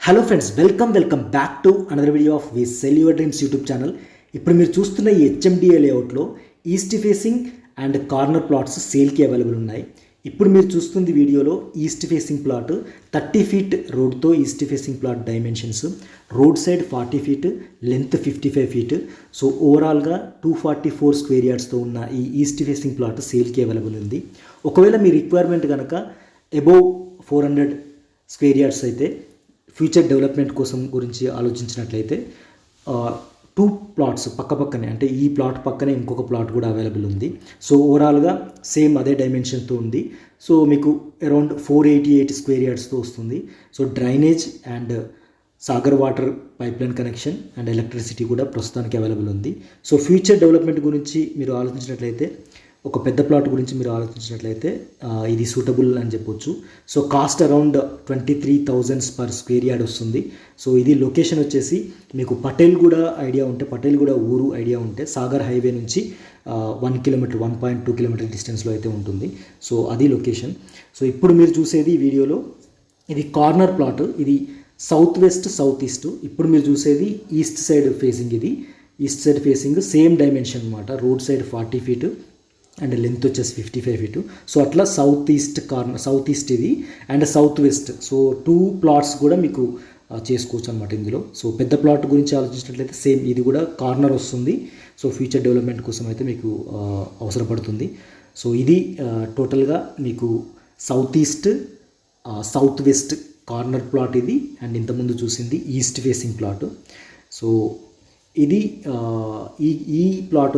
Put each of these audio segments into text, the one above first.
Hello friends welcome welcome back to another video of we sell your dreams YouTube channel ఇప్పుడు మీరు చూస్తున్న ఈ HMDA లేఅవుట్లో east facing and corner plots సేల్కి available ఉన్నాయి. ఇప్పుడు మీరు చూస్తుంది వీడియోలో east facing plot thirty feet రోడ్తో east facing plot dimensions road side forty feet length fifty five feet so ఓవరాల్గా టూ ఫార్టీ ఫోర్ స్క్వేర్ యార్డ్స్తో ఉన్న ఈ ఈస్ట్ ఫేసింగ్ ప్లాట్ సేల్కి అవైలబుల్ ఉంది. ఒకవేళ మీ రిక్వైర్మెంట్ కనుక above four hundred square yards అయితే ఫ్యూచర్ డెవలప్మెంట్ కోసం గురించి ఆలోచించినట్లయితే టూ ప్లాట్స్ పక్క పక్కనే అంటే ఈ ప్లాట్ పక్కనే ఇంకొక ప్లాట్ కూడా అవైలబుల్ ఉంది. సో ఓవరాల్గా సేమ్ అదే డైమెన్షన్తో ఉంది. సో మీకు around four eighty eight square యార్డ్స్తో వస్తుంది. So drainage and Sagar water pipeline connection and electricity కూడా ప్రస్తుతానికి అవైలబుల్ ఉంది. సో ఫ్యూచర్ డెవలప్మెంట్ గురించి మీరు ఆలోచించినట్లయితే ఒక పెద్ద ప్లాట్ గురించి మీరు ఆలోచించినట్లయితే ఇది సూటబుల్ అని చెప్పొచ్చు. So cost around twenty three thousands per square yard వస్తుంది. సో ఇది లొకేషన్ వచ్చేసి మీకు పటేల్ కూడా ఐడియా ఉంటే పటేల్ కూడా ఊరు ఐడియా ఉంటే సాగర్ హైవే నుంచి one kilometre one point two kilometre డిస్టెన్స్లో అయితే ఉంటుంది. సో అది లొకేషన్. సో ఇప్పుడు మీరు చూసేది వీడియోలో ఇది కార్నర్ ప్లాట్. ఇది సౌత్ వెస్ట్ సౌత్ ఈస్ట్. ఇప్పుడు మీరు చూసేది ఈస్ట్ సైడ్ ఫేసింగ్ ఇది. East side facing same dimension అనమాట road side forty feet. And length వచ్చేసి ఫిఫ్టీ ఫైవ్ ఫీట్ సో అట్లా south east corner south east ఇది and south west so two plots కూడా మీకు చేసుకోవచ్చు అనమాట ఇందులో. సో పెద్ద ప్లాట్ గురించి ఆలోచించినట్లయితే సేమ్ ఇది కూడా కార్నర్ వస్తుంది. సో ఫ్యూచర్ డెవలప్మెంట్ కోసం అయితే మీకు అవసరపడుతుంది. సో ఇది టోటల్గా మీకు south east south west corner plot ఇది. అండ్ ఇంతకుముందు చూసింది ఈస్ట్ ఫేసింగ్ ప్లాట్ సో ఇది ఈ ఈ ప్లాట్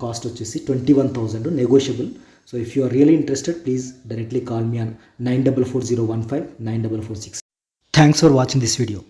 కాస్ట్ వచ్చేసి twenty one thousand negotiable so if you are really interested please directly call me on nine double four zero one five nine double four six thanks for watching this video